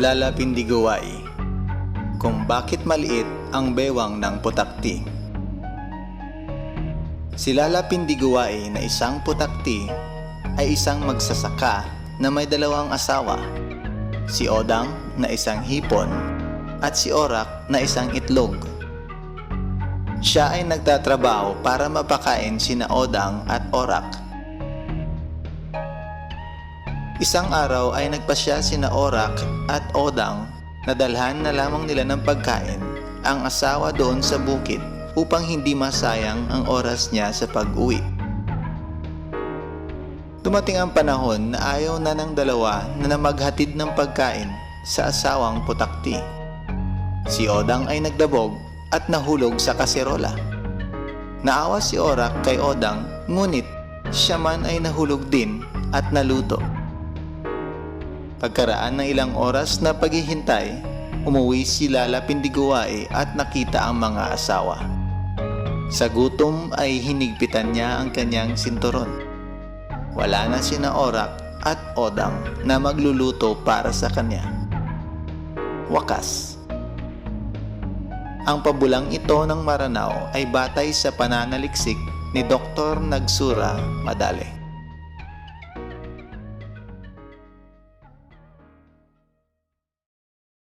Lalapindiguay Kung bakit maliit ang bewang ng putakti. Si Lalapindiguay na isang putakti ay isang magsasaka na may dalawang asawa Si Odang na isang hipon at si Orak na isang itlog. Siya ay nagtatrabaho para mapakain sina Odang at Orak Isang araw ay nagpasya sina Orak at Odang na dalhan na lamang nila ng pagkain ang asawa doon sa bukid upang hindi masayang ang oras niya sa pag-uwi. Dumating ang panahon na ayaw na ng dalawa na namaghatid ng pagkain sa asawang putakti. Si Odang ay nagdabog at nahulog sa kaserola. Naawa si Orak kay Odang ngunit siya man ay nahulog din at naluto. Pagkaraan ng ilang oras na paghihintay, umuwi si Lala Pindiguay at nakita ang mga asawa. Sa gutom ay hinigpitan niya ang kanyang sinturon. Wala na sina Orak at Odang na magluluto para sa kanya. Wakas. Ang pabulang ito ng Maranao ay batay sa pananaliksik ni Dr. Nagsura Madale.